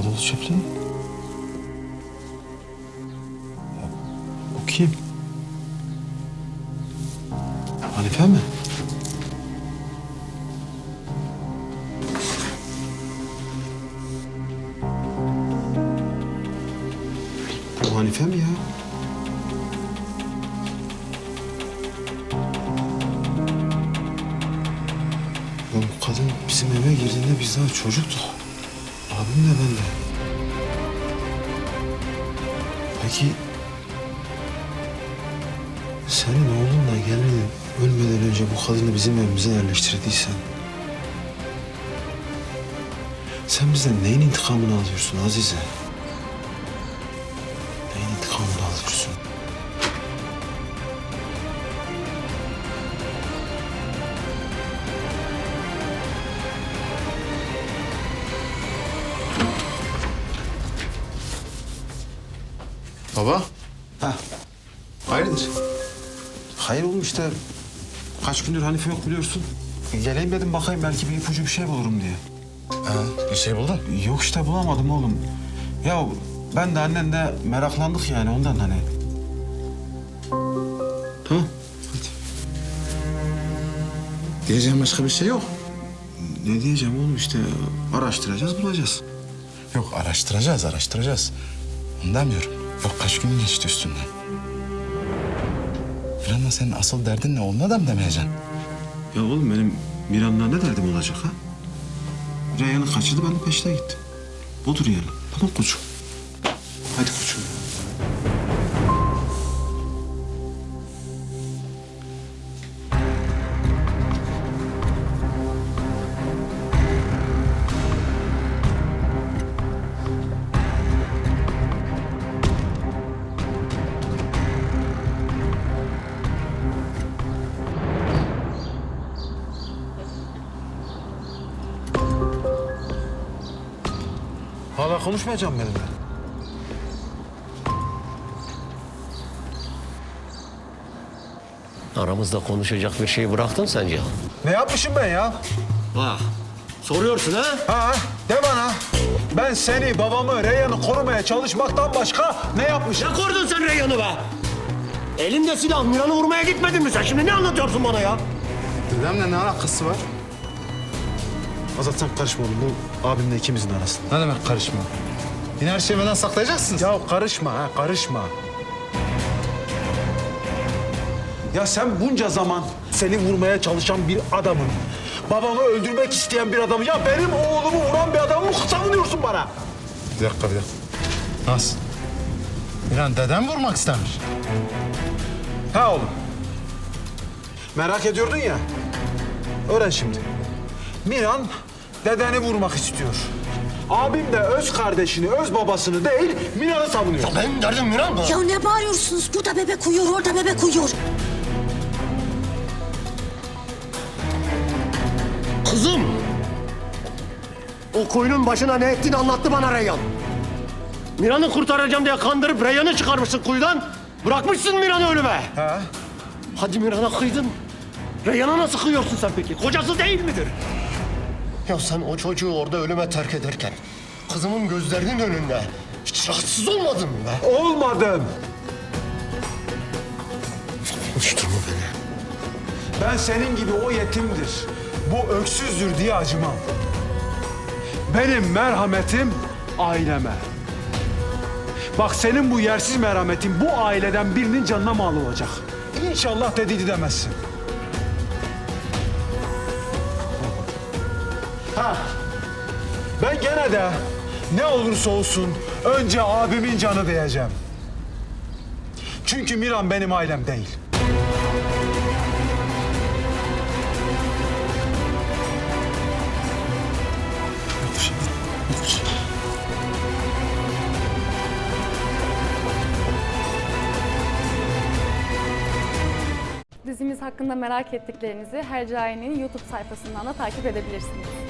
Çiftliği. Ya, Bu kim? Hanife mi? Bu Hanife mi ya? Ya bu kadın bizim eve girdiğinde biz daha çocuktuk. Abim de ben de. Peki... Senin oğlunla gelinin ölmeden önce bu kadını bizim evimize yerleştirdiysen... Sen bizden neyin intikamını alıyorsun Azize? Baba, Ha, hayırdır? hayır oğlum işte kaç gündür Hanife yok biliyorsun. Geleyim dedim bakayım belki bir ipucu bir şey bulurum diye. Ha, bir şey buldun. Yok işte bulamadım oğlum. Ya ben de annen de meraklandık yani ondan hani. Tamam. Hadi. Diyeceğim başka bir şey yok. Ne diyeceğim oğlum işte araştıracağız bulacağız. Yok, araştıracağız, araştıracağız. Onu demiyorum. Yok, kaç gün geçti üstünden. Miran'la senin asıl derdin ne? Onu da mı demeyeceksin? Ya oğlum benim Miran'la ne derdim olacak ha? Reyhan'ı kaçırdı ben de peşine gittim. Budur yani. Tamam koçum. Hadi koçum. Hala konuşmayacağım benimle. Aramızda konuşacak bir şey bıraktın sen Cihan. Ne yapmışım ben ya? Bak, soruyorsun ha? Ha, de bana. Ben seni, babamı, Reyhan'ı korumaya çalışmaktan başka ne yapmışım? Ne kordun sen Reyhan'ı be? Elinde silah Miran'ı vurmaya gitmedin mi sen? Şimdi ne anlatıyorsun bana ya? Dedemle ne alakası var? Azat sen karışma oğlum. Bu abimle ikimizin arasında. Ne demek karışma? Yine her şeyi benden saklayacaksınız. Ya karışma ha, karışma. Ya sen bunca zaman seni vurmaya çalışan bir adamın, babamı öldürmek isteyen bir adamı, ya benim oğlumu vuran bir adamı mı savunuyorsun bana? Bir dakika, bir dakika. Nasıl? Miran dedem vurmak istemiş. Ha oğlum. Merak ediyordun ya. Öğren şimdi. Miran dedeni vurmak istiyor. Abim de öz kardeşini, öz babasını değil, Miran'ı savunuyor. Benim derdim Miran mı? Ya ne bağırıyorsunuz? Burada bebek uyuyor, orada bebek uyuyor. Kızım! O koyunun başına ne ettiğini anlattı bana Reyhan. Miran'ı kurtaracağım diye kandırıp Reyhan'ı çıkarmışsın kuyudan. Bırakmışsın Miran'ı ölüme. Ha? Hadi Miran'a kıydın. Reyhan'a nasıl kıyıyorsun sen peki? Kocası değil midir? Ya sen o çocuğu orada ölüme terk ederken... ...kızımın gözlerinin önünde hiç rahatsız olmadın mı be? Olmadım. Konuşturma beni. Ben senin gibi o yetimdir, bu öksüzdür diye acımam. Benim merhametim aileme. Bak senin bu yersiz merhametin bu aileden birinin canına mal olacak. İnşallah dediydi demezsin. Ha, ben gene de ne olursa olsun önce abimin canı diyeceğim. Çünkü Miran benim ailem değil. Dizimiz hakkında merak ettiklerinizi Hercai'nin YouTube sayfasından da takip edebilirsiniz.